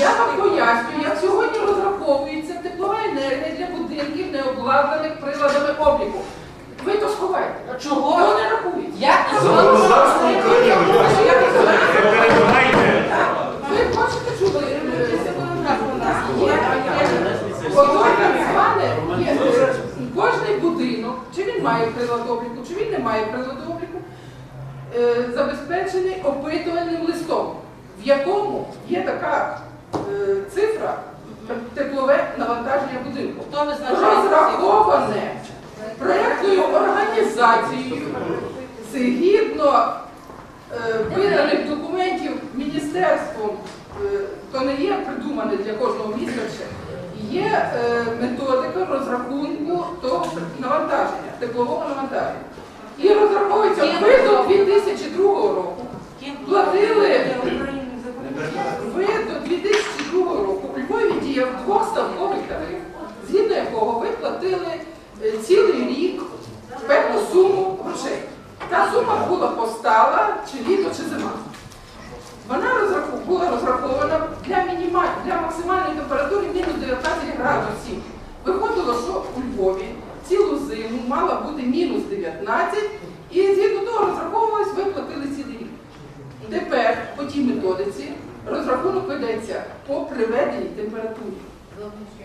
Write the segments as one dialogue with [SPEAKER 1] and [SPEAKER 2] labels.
[SPEAKER 1] Я вам пояснюю, як сьогодні розраховується теплова енергія для будинків, не обладнаних приладами обліку. Ви то сховаєте.
[SPEAKER 2] Чого?
[SPEAKER 1] Не рахується.
[SPEAKER 2] Як
[SPEAKER 3] Законодавство України.
[SPEAKER 1] Ви хочете чути? Є, кожний будинок, чи він має прилад обліку, чи він не має приладу обліку, е, забезпечений опитувальним листом, в якому є така теплове навантаження будинку.
[SPEAKER 2] Хто визначає?
[SPEAKER 1] Розраховане проєктною організацією згідно е, виданих документів міністерством, е, то не є придумане для кожного міста ще, є е, методика розрахунку того навантаження, теплового навантаження. І розраховується ви 2002 року. Платили ви до 2002 року у Львові діяв двохставковий тариф, згідно якого ви платили е, цілий рік певну суму грошей. Та була постала чи літо, чи зима. Вона була розрахована для для максимальної температури мінус 19 градусів. Виходило, що у Львові цілу зиму мала бути мінус 19, і згідно того розраховувалось, ви платили цілий рік. Тепер по тій методиці розрахунок ведеться по приведеній температурі.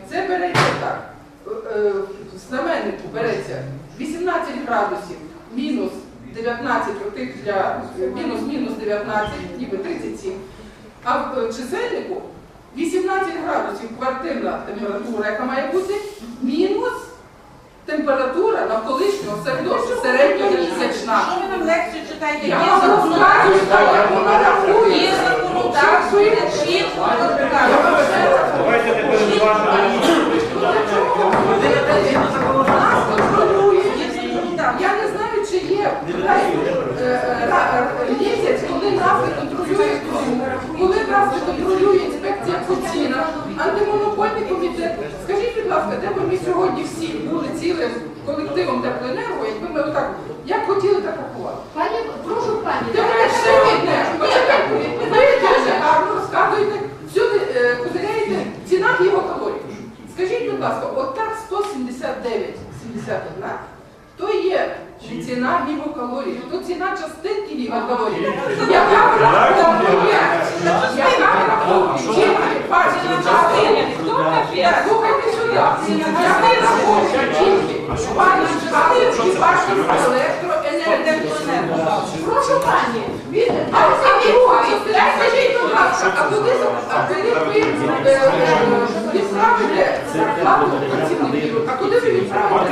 [SPEAKER 1] Це береться так. е, е, В знаменнику береться 18 градусів мінус 19 отих для мінус мінус 19, ніби 37. А в е, чисельнику 18 градусів квартирна температура, яка має бути, мінус температура навколишнього середовища середньомісячна.
[SPEAKER 2] Що ви нам лекцію читаєте?
[SPEAKER 1] Я
[SPEAKER 2] Є
[SPEAKER 1] вам розказую,
[SPEAKER 2] законодавство.
[SPEAKER 1] як воно рахується.
[SPEAKER 2] Є законодавство, є чітко розказано.
[SPEAKER 3] Давайте тепер уважно.
[SPEAKER 1] Нас контролює.
[SPEAKER 2] Є законодавство.
[SPEAKER 1] Я не знаю, чи є е, ра- місяць, коли нас не контролює коли нас не контролює інспекція по цінах, антимонопольний комітет. Скажіть, будь ласка, де б ми сьогодні всі були цілим колективом теплоенерго, якби ми отак, як хотіли, так рахували?
[SPEAKER 4] Пані, прошу пані.
[SPEAKER 1] Де мене ще видне? Ви дуже гарно розказуєте, всюди е, козиряєте в цінах його калорій. Скажіть, будь ласка, от так 179,71, то є ціна гігакалорій, то ціна частинки гігакалорій. Яка Прошу пані, від скажіть, будь ласка, а куди ви відправите зарплату працівників? А куди ви відправите?